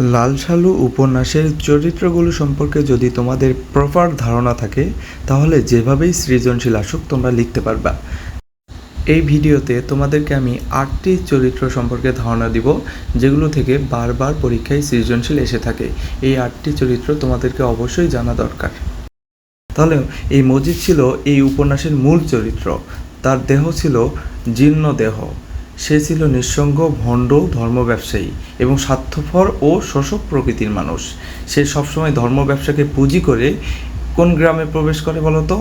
লাল সালু উপন্যাসের চরিত্রগুলো সম্পর্কে যদি তোমাদের প্রপার ধারণা থাকে, তাহলে যেভাবেই সৃজনশীল আসুক, তোমরা লিখতে পারবা। এই ভিডিওতে তোমাদেরকে আমি আটটি চরিত্র সম্পর্কে ধারণা দিব, যেগুলো থেকে বারবার পরীক্ষায় সৃজনশীল এসে থাকে। এই আটটি চরিত্র তোমাদেরকে অবশ্যই জানা দরকার। তাহলে, এই মজিদ ছিল এই উপন্যাসের মূল চরিত্র। তার দেহ ছিল জীর্ণ দেহ। সে ছিল নিঃসঙ্গ, ভণ্ড ধর্ম ব্যবসায়ী এবং স্বার্থপর ও শোষক প্রকৃতির মানুষ। সে সবসময় ধর্ম ব্যবসাকে পুঁজি করে কোন গ্রামে প্রবেশ করে বলতো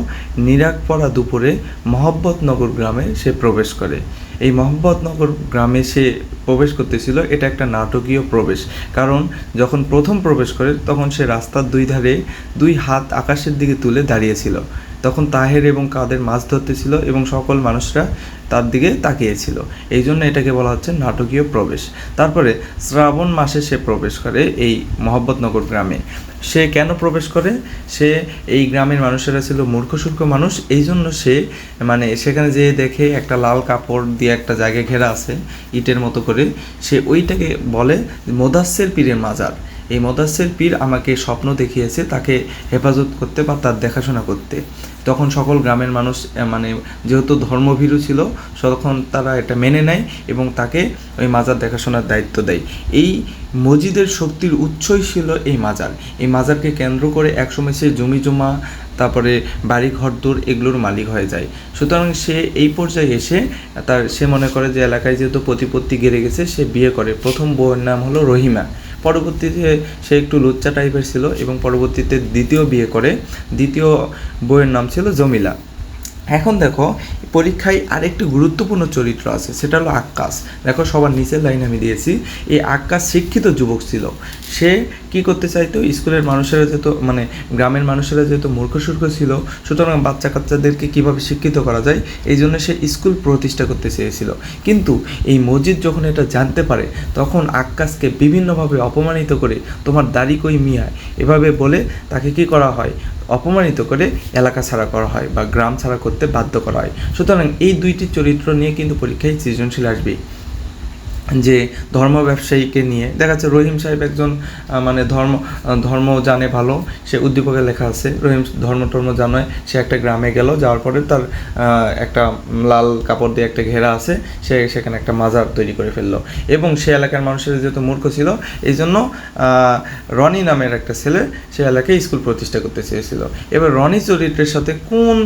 নিরাক পড়া দুপুরে মহব্বতনগর গ্রামে সে প্রবেশ করে। এই মহব্বতনগর গ্রামে সে প্রবেশ করতেছিল, এটা একটা নাটকীয় প্রবেশ। কারণ যখন প্রথম প্রবেশ করে, তখন সে রাস্তার দুই ধারে দুই হাত আকাশের দিকে তুলে দাঁড়িয়েছিল। তখন তাহের এবং কাদের মাছ ধরতেছিল এবং সকল মানুষরা তার দিকে তাকিয়েছিল। এই জন্য এটাকে বলা হচ্ছে নাটকীয় প্রবেশ। তারপরে শ্রাবণ মাসে সে প্রবেশ করে এই মহব্বতনগর গ্রামে। সে কেন প্রবেশ করে? সে এই গ্রামের মানুষেরা ছিল মূর্খসূর্খ মানুষ। এই জন্য সে মানে সেখানে যেয়ে দেখে একটা লাল কাপড় দিয়ে একটা জায়গায় ঘেরা আছে ইটের মতো করে। সে ওইটাকে বলে মোদাস্সের পীরের মাজার। এই মোদাস্সের পীর আমাকে স্বপ্ন দেখিয়েছে, তাকে হেফাজত করতে বা তার দেখাশোনা করতে। তখন সকল গ্রামের মানুষ মানে যেহেতু ধর্মভীরু ছিল, তখন তারা এটা মেনে নেয় এবং তাকে ওই মাজার দেখাশোনার দায়িত্ব দেয়। এই মসজিদের শক্তির উৎসই ছিল এই মাজার। এই মাজারকে কেন্দ্র করে একসময় সে জমি জমা, তারপরে বাড়ি ঘরদোর এগুলোর মালিক হয়ে যায়। সুতরাং সে এই পর্যায়ে এসে তার, সে মনে করে যে এলাকায় যেহেতু প্রতিপত্তি গেড়ে গেছে, সে বিয়ে করে। প্রথম বউয়ের নাম হলো রহিমা। পরবর্তীতে সে একটু লুচ্চা টাইপের ছিল এবং পরবর্তীতে দ্বিতীয় বিয়ে করে। দ্বিতীয় বইয়ের নাম ছিল জমিলা। এখন দেখো, পরীক্ষায় আরেকটি গুরুত্বপূর্ণ চরিত্র আছে, সেটা হলো আক্কাস দেখো, সবার নিচের লাইন আমি দিয়েছি, এই আক্কাস শিক্ষিত যুবক ছিল। সে কি করতে চাইতো? স্কুলের মানুষেরা যেহেতু মানে গ্রামের মানুষেরা যেহেতু মূর্খসূর্খ ছিল, সুতরাং বাচ্চা কাচ্চাদেরকে কীভাবে শিক্ষিত করা যায়, এই জন্য সে স্কুল প্রতিষ্ঠা করতে চেয়েছিল। কিন্তু এই মসজিদ যখন এটা জানতে পারে, তখন আক্কাসকে বিভিন্নভাবে অপমানিত করে, তোমার দাড়ি কই মিয়া? এভাবে বলে তাকে কি করা হয়? অপমানিত করে এলাকা ছাড়া করা হয় বা গ্রাম ছাড়া করতে বাধ্য করা হয়। সুতরাং এই দুইটি চরিত্র নিয়ে কিন্তু পরীক্ষায় সৃজনশীল আসবে। যে ধর্ম ব্যবসায়ীকে নিয়ে, দেখা যাচ্ছে রহিম সাহেব একজন মানে ধর্ম ধর্ম জানে ভালো, সে উদ্দীপকে লেখা আছে, রহিম ধর্ম টর্ম জানে, সে একটা গ্রামে গেল, যাওয়ার পরে তার একটা লাল কাপড় দিয়ে একটা ঘেরা আছে, সে সেখানে একটা মাজার তৈরি করে ফেলল। এবং সে এলাকার মানুষের যেহেতু মূর্খ ছিল, এই জন্য রনি নামের একটা ছেলে সে এলাকায় স্কুল প্রতিষ্ঠা করতে চেয়েছিল। এবার রনি চরিত্রের সাথে কোন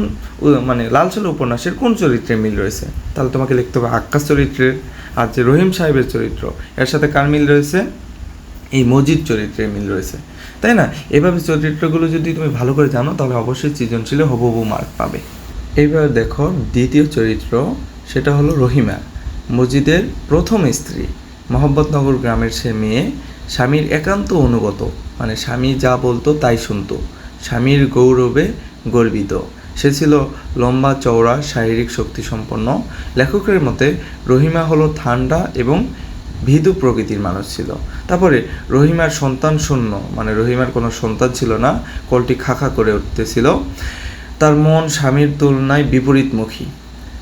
মানে লাল সাল উপন্যাসের কোন চরিত্রে মিল রয়েছে? তাহলে তোমাকে লিখতে হবে আক্কাস চরিত্রের আর যে রহিম সাহেবের চরিত্র। এর সাথে কার মিল রয়েছে? এই মজিদ চরিত্রের মিল রয়েছে। তাই না? এভাবে চরিত্রগুলো যদি তুমি ভালো করে জানো, তাহলে অবশ্যই সৃজনশীলে হবু মার্ক পাবে। এইবার দেখো দ্বিতীয় চরিত্র, সেটা হলো রহিমা। মজিদের প্রথম স্ত্রী। মোহাম্মদনগর গ্রামের সে মেয়ে। স্বামীর একান্ত অনুগত। মানে স্বামী যা বলতো তাই শুনতো। স্বামীর গৌরবে গর্বিত। সে ছিল লম্বা চওড়া শারীরিক শক্তি সম্পন্ন। লেখকের মতে, রহিমা হলো ঠান্ডা এবং ভীতু প্রকৃতির মানুষ ছিল। তারপরে রহিমার সন্তান শূন্য মানে রহিমার কোনো সন্তান ছিল না, কলটি খাখা করে উঠতেছিল। তার মন স্বামীর তুলনায় বিপরীতমুখী।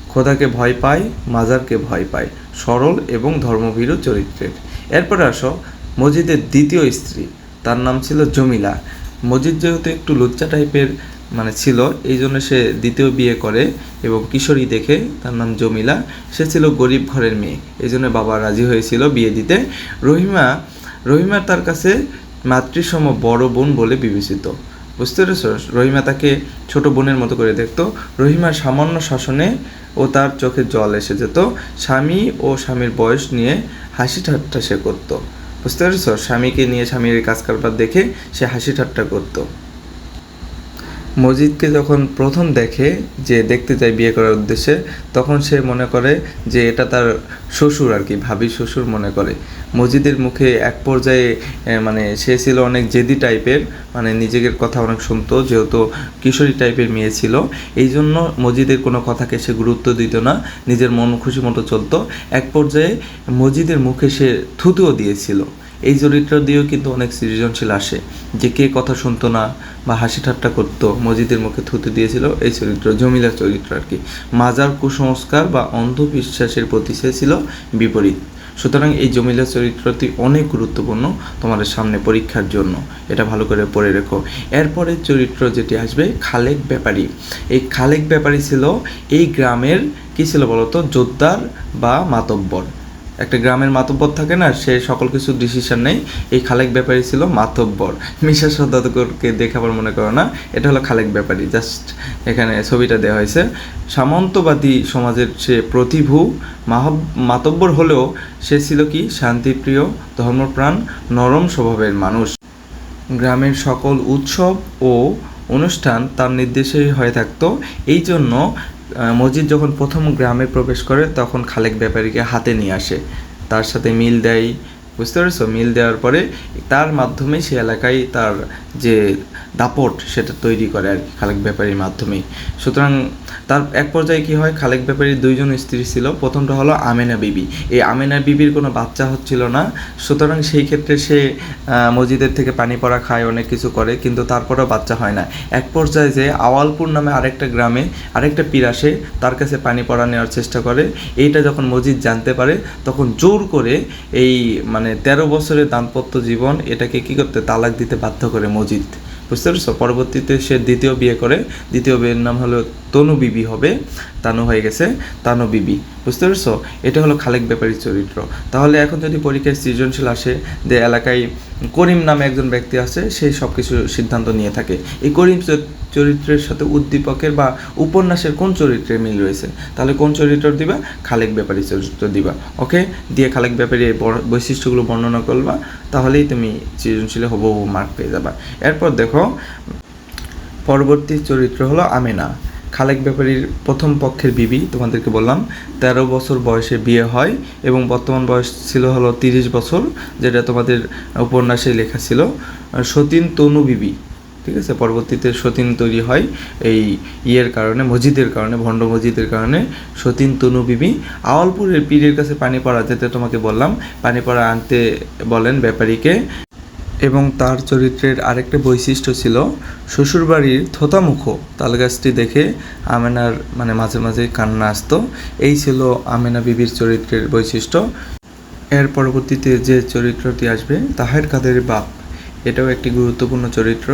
খোদাকে ভয় পায়, মাজারকে ভয় পায়, সরল এবং ধর্মভীরু চরিত্রের। এরপরে আসো মসজিদের দ্বিতীয় স্ত্রী, তার নাম ছিল জমিলা। মজিদ যেহেতু একটু লুচ্চা টাইপের মানে ছিল। এই জন্য সে দ্বিতীয় বিয়ে করে এবং কিশোরী দেখে তার নাম জমিলা। সে ছিল গরিব ঘরের মেয়ে। এই জন্য বাবা রাজি হয়েছিল বিয়ে দিতে। রহিমা রহিমা তার কাছে মাতৃসম বড় বোন বলে বিবেচিত। বুঝতে পেরেছ? রহিমা তাকে ছোট বোনের মতো করে দেখতো। রহিমার সামান্য শাসনে ও তার চোখে জল এসে যেত। স্বামী ও স্বামীর বয়স নিয়ে হাসি ঠাট্টা সে করতো। বুঝতে পেরেছ? স্বামীকে নিয়ে স্বামীর কাজ কারবার দেখে সে হাসি ঠাট্টা করতো। মজিদকে যখন প্রথম দেখে যে দেখতে যায় বিয়ে করার উদ্দেশ্যে, তখন সে মনে করে যে এটা তার শ্বশুর আর কি ভাবি শ্বশুর মনে করে। মজিদের মুখে এক পর্যায়ে মানে সে ছিল অনেক জেদি টাইপের মানে নিজের কথা অনেক শুনতো, যেহেতু কিশোরী টাইপের মেয়ে ছিল। এই জন্য মজিদের কোনো কথাকে সে গুরুত্ব দিত না, নিজের মন খুশি মতো চলতো। এক পর্যায়ে মজিদের মুখে সে থুতুও দিয়েছিল। এই চরিত্র দিয়েও কিন্তু অনেক সৃজনশীল আসে। যে কে কথা শুনতো না বা হাসি ঠাট্টা করতো মসজিদের মুখে থুতে দিয়েছিল, এই চরিত্র জমিলা চরিত্র আর কি। মাজার কুসংস্কার বা অন্ধবিশ্বাসের প্রতি সে ছিল বিপরীত। সুতরাং এই জমিলা চরিত্রটি অনেক গুরুত্বপূর্ণ তোমাদের সামনে পরীক্ষার জন্য। এটা ভালো করে পড়ে রেখো। এরপরের চরিত্র যেটি আসবে, খালেক ব্যাপারী। এই খালেক ব্যাপারী ছিল এই গ্রামের, কী ছিল বলতো? জোদ্দার বা মাতব্বর। একটা গ্রামের মাতব্বর থাকে না, সে সকল কিছু ডিসিশন নেই এই খালেক ব্যাপারী ছিল মাতব্বর। মিশা সদাগরকে দেখে আবার মনে করো না, এটা হলো খালেক ব্যাপারী জাস্ট এখানে ছবিটা দেওয়া হয়েছে। সামন্তবাদী সমাজের সে প্রতিভু, মাহব, মাতব্বর হলেও সে ছিল কি? শান্তিপ্রিয়, ধর্মপ্রাণ, নরম স্বভাবের মানুষ। গ্রামের সকল উৎসব ও অনুষ্ঠান তার নির্দেশেই হয়ে থাকতো। এই জন্য মসজিদ যখন প্রথম গ্রামে প্রবেশ করে, তখন খালেক ব্যাপারীকে হাতে নিয়ে আসে। তার সাথে মিল দেয়। বুঝতে পেরেছ? মিল দেওয়ার পরে তার মাধ্যমে সে এলাকায় তার যে দাপট সেটা তৈরি করে আর কি খালেক ব্যাপারীর মাধ্যমে। সুতরাং তার এক পর্যায়ে কি হয়, খালেক ব্যাপারীর দুইজন স্ত্রী ছিল। প্রথমটা হলো আমেনা বিবি। এই আমেনা বিবির কোনো বাচ্চা হচ্ছিল না। সুতরাং সেই ক্ষেত্রে সে মসজিদের থেকে পানি পড়া খায়, অনেক কিছু করে, কিন্তু তারপরেও বাচ্চা হয় না। এক পর্যায়ে যে আওয়ালপুর নামে আরেকটা গ্রামে আরেকটা পীর আসে, তার কাছে পানি পড়া নেওয়ার চেষ্টা করে। এইটা যখন মসজিদ জানতে পারে, তখন জোর করে এই মানে তেরো বছরের দাম্পত্য জীবন এটাকে কি করতে, তালাক দিতে বাধ্য করে মসজিদ। বুঝতে পারছ? পরবর্তীতে সে দ্বিতীয় বিয়ে করে, দ্বিতীয় বিয়ের নাম হলো তনু বিবি হবে, তানু হয়ে গেছে তানু বিবি। বুঝতে পারছ? এটা হলো খালেক ব্যাপারী চরিত্র। তাহলে এখন যদি পরীক্ষায় সৃজনশীল আসে, যে এলাকায় করিম নামে একজন ব্যক্তি আছে সেই সব কিছু সিদ্ধান্ত নিয়ে থাকে। এই করিম চরিত্রের সাথে উদ্দীপকের বা উপন্যাসের কোন চরিত্রের মিল রয়েছে? তাহলে কোন চরিত্র দিবা? খালেক ব্যাপারী চরিত্র দিবা। ওকে? দিয়ে খালেক ব্যাপারী বৈশিষ্ট্যগুলো বর্ণনা করবা, তাহলেই তুমি সৃজনশীলে হবহু মার্ক পেয়ে যাবা। এরপর দেখো, পরবর্তী চরিত্র হলো আমেনা। খালেক ব্যাপারীর প্রথম পক্ষের বিবি তোমাদেরকে বললাম। তেরো বছর বয়সে বিয়ে হয় এবং বর্তমান বয়স ছিল হলো তিরিশ বছর, যেটা তোমাদের উপন্যাসে লেখা ছিল। সতীন তনু বিবি, ঠিক আছে? পরবর্তীতে সতীন তৈরি হয় এই ইয়ের কারণে, মসজিদের কারণে, ভণ্ড মসজিদের কারণে সতীন তনু বিবি। আওয়ালপুরের পীরের কাছে পানি পড়া যেতে তোমাকে বললাম, পানি পড়া আনতে বলেন ব্যাপারীকে। এবং তার চরিত্রের আরেকটা বৈশিষ্ট্য ছিল শ্বশুরবাড়ির থোতামুখ তালগাছটি দেখে আমেনার মানে মাঝে মাঝে কান্না আসতো। এই ছিল আমেনা বিবির চরিত্রের বৈশিষ্ট্য। এর পরবর্তীতে যে চরিত্রটি আসবে, তাহের কাদের বাপ। এটাও একটি গুরুত্বপূর্ণ চরিত্র।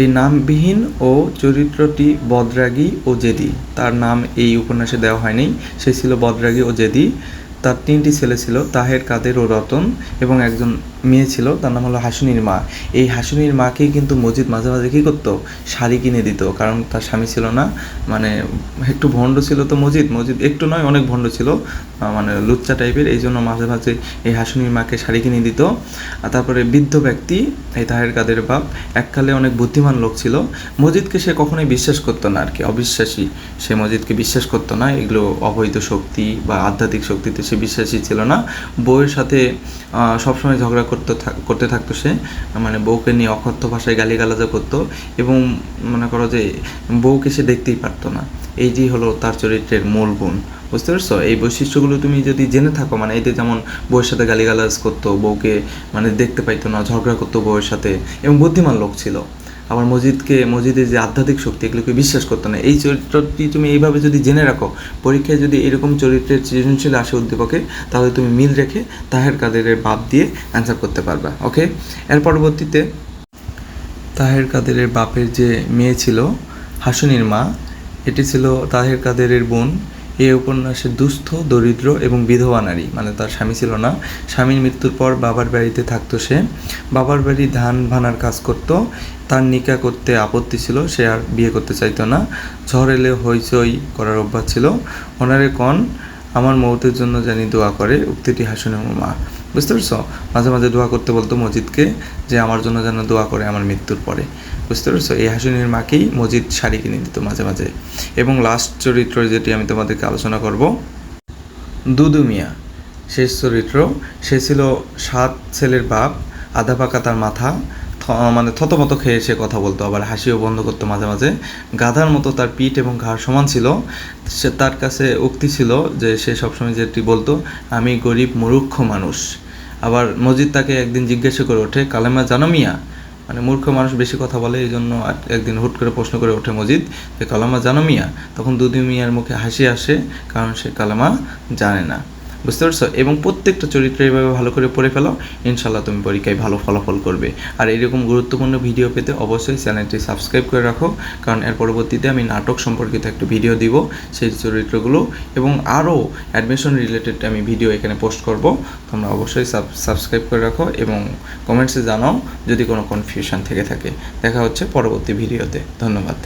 এই নামবিহীন ও চরিত্রটি বদরাগী ও জেদি। তার নাম এই উপন্যাসে দেওয়া হয়নি। সে ছিল বদরাগী ও জেদি। তার তিনটি ছেলে ছিল তাহের কাদের ও রতন এবং একজন মেয়ে ছিল, তার নাম হলো হাসুনির মা। এই হাসুনির মাকেই কিন্তু মসজিদ মাঝে মাঝে কী করতো? শাড়ি কিনে দিত, কারণ তার স্বামী ছিল না মানে একটু ভণ্ড ছিল তো মসজিদ মসজিদ একটু নয়, অনেক ভণ্ড ছিল মানে লুচ্চা টাইপের, এই জন্য মাঝে মাঝে এই হাসুনির মাকে শাড়ি কিনে দিত। আর তারপরে বৃদ্ধ ব্যক্তি, এই তাহের কাদের বাপ, এককালে অনেক বুদ্ধিমান লোক ছিল। মসজিদকে সে কখনোই বিশ্বাস করতো না আর কি, অবিশ্বাসী। সে মসজিদকে বিশ্বাস করতো না, এগুলো অবৈধ শক্তি বা আধ্যাত্মিক শক্তিতে সে বিশ্বাসী ছিল না। বউয়ের সাথে সবসময় ঝগড়া করতে করতে থাকতো সে মানে বউকে নিয়ে অকথ্য ভাষায় গালিগালাজও করতো এবং মনে করো যে বউকে সে দেখতেই পারতো না। এই যে হলো তার চরিত্রের মূল গুণ। বুঝতে পারছ? এই বৈশিষ্ট্যগুলো তুমি যদি জেনে থাকো মানে এতে যেমন বউয়ের সাথে গালিগালাজ করতো, বউকে মানে দেখতে পাইতো না, ঝগড়া করতো বউয়ের সাথে এবং বুদ্ধিমান লোক ছিল। আবার মসজিদকে, মসজিদের যে আধ্যাত্মিক শক্তি, এগুলোকে বিশ্বাস করতো না। এই চরিত্রটি তুমি এইভাবে যদি জেনে রাখো, পরীক্ষায় যদি এরকম চরিত্রের সৃজনশীল আসে উদ্দীপকে তাহলে তুমি মিল রেখে তাহের কাদেরের বাপ দিয়ে অ্যান্সার করতে পারবা ওকে এর পরবর্তীতে তাহের কাদেরের বাপের যে মেয়ে ছিল, হাসুনির মা, এটি ছিল তাহের কাদেরের বোন এই উপন্যাসে দুস্থ, দরিদ্র এবং বিধবা নারী মানে তার স্বামী ছিল না। স্বামীর মৃত্যুর পর বাবার বাড়িতে থাকতো সে। বাবার বাড়ি ধান ভানার কাজ করত। তার নিকা করতে আপত্তি ছিল, সে আর বিয়ে করতে চাইতো না। ঝড় এলে হইচই করার অভ্যাস ছিল। ওনারে কন আমার মৌতের জন্য জানি দোয়া করে, উক্তিটি হাসুনের মা। বুঝতে পারছ? মাঝে মাঝে দোয়া করতে বলতো মজিদকে যে আমার জন্য যেন দোয়া করে আমার মৃত্যুর পরে। বুঝতে পারছ? এই হাসুনির মাকেই মজিদ শাড়ি কিনে দিত মাঝে মাঝে। এবং লাস্ট চরিত্র যেটি আমি তোমাদেরকে আলোচনা করব, দুদু মিয়া। শেষ চরিত্র, সে ছিল সাত ছেলের বাপ, আধা পাকা তার মাথা মানে থতমত খেয়ে সে কথা বলতো, আবার হাসিও বন্ধ করতো মাঝে মাঝে। গাধার মতো তার পিঠ এবং ঘাড় সমান ছিল। সে তার কাছে উক্তি ছিল যে সে সবসময় যেটি বলতো, আমি গরিব মুরুক্ষ মানুষ। আবার মসজিদ তাকে একদিন জিজ্ঞাসা করে ওঠে, কালেমা জানো মিয়া? মানে মূর্খ মানুষ বেশি কথা বলে, এই জন্য একদিন হুট করে প্রশ্ন করে ওঠে মজিদ যে, কালামা জানো মিয়া? তখন দুদু মিয়ার মুখে হাসি আসে, কারণ সে কালামা জানে না। বুঝতে পারছ? এবং প্রত্যেকটা চরিত্র এইভাবে ভালো করে পড়ে ফেলো ইনশাল্লাহ তুমি পরীক্ষায় ভালো ফলাফল করবে। আর এরকম গুরুত্বপূর্ণ ভিডিও পেতে অবশ্যই চ্যানেলটি সাবস্ক্রাইব করে রাখো, কারণ এর পরবর্তীতে আমি নাটক সম্পর্কিত একটা ভিডিও দিব সেই চরিত্রগুলো এবং আরও অ্যাডমিশন রিলেটেড আমি ভিডিও এখানে পোস্ট করব। তোমরা অবশ্যই সাবস্ক্রাইব করে রাখো এবং কমেন্টসে জানাও যদি কোনো কনফিউশন থেকে থাকে। দেখা হচ্ছে পরবর্তী ভিডিওতে। ধন্যবাদ।